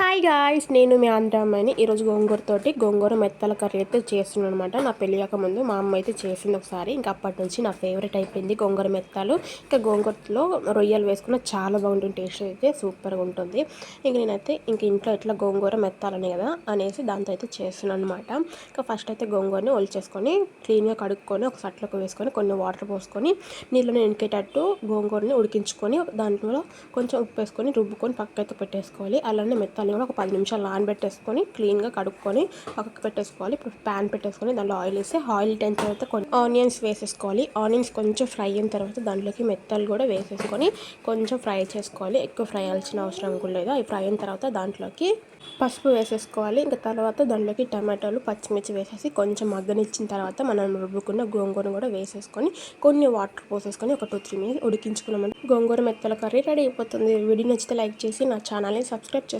Hi guys నేను మీ ఆంధ్రామ్మని ఈరోజు గోంగూరతోటి గోంగూర మెత్తల కర్రీ అయితే చేస్తున్నాను అనమాట నా పెళ్ళియాక ముందు మా అమ్మ అయితే చేసింది ఒకసారి. ఇంకా అప్పటి నుంచి నా ఫేవరెట్ అయిపోయింది గోంగూర మెత్తాలు. ఇంకా గోంగూరలో రొయ్యలు వేసుకున్న చాలా బాగుంటుంది టేస్ట్ అయితే సూపర్గా ఉంటుంది. ఇంక నేనైతే ఇంక ఇంట్లో ఎట్లా గోంగూర మెత్తాలని కదా అనేసి దాంతో అయితే చేస్తున్నాను అనమాట ఇంకా ఫస్ట్ అయితే గోంగూరని ఒలిచేసుకొని క్లీన్గా కడుక్కొని ఒక సట్లోకి వేసుకొని కొన్ని వాటర్ పోసుకొని నీళ్ళని ఎనికేటట్టు గోంగూరని ఉడికించుకొని దాంట్లో కొంచెం ఉప్పు వేసుకొని రుబ్బుకొని పక్కైతే పెట్టేసుకోవాలి. అలానే మెత్తాలు కూడా ఒక పది నిమిషాలు నానబెట్టేసుకొని క్లీన్గా కడుక్కొని పక్కకు పెట్టేసుకోవాలి. ఇప్పుడు ప్యాన్ పెట్టేసుకొని దాంట్లో ఆయిల్ వేసి ఆయిల్ టెన్ తర్వాత కొన్ని ఆనియన్స్ వేసేసుకోవాలి. ఆనియన్స్ కొంచెం ఫ్రై అయిన తర్వాత దాంట్లోకి మెత్తలు కూడా వేసేసుకొని కొంచెం ఫ్రై చేసుకోవాలి. ఎక్కువ ఫ్రై అవ్వాల్సిన అవసరం కూడా లేదు. అవి ఫ్రై అయిన తర్వాత దాంట్లోకి పసుపు వేసేసుకోవాలి. ఇంకా తర్వాత దాంట్లోకి టమాటాలు పచ్చిమిర్చి వేసేసి కొంచెం మగ్గనిచ్చిన తర్వాత మనం రుబ్బుకున్న గోంగూర కూడా వేసేసుకొని కొన్ని వాటర్ పోసేసుకొని ఒక టూ త్రీ మినిట్స్ ఉడికించుకున్నామని గోంగూర మెత్తల కర్రీ రెడీ అయిపోతుంది. వీడియో నచ్చితే లైక్ చేసి నా ఛానల్ని సబ్స్క్రైబ్ చేసుకోండి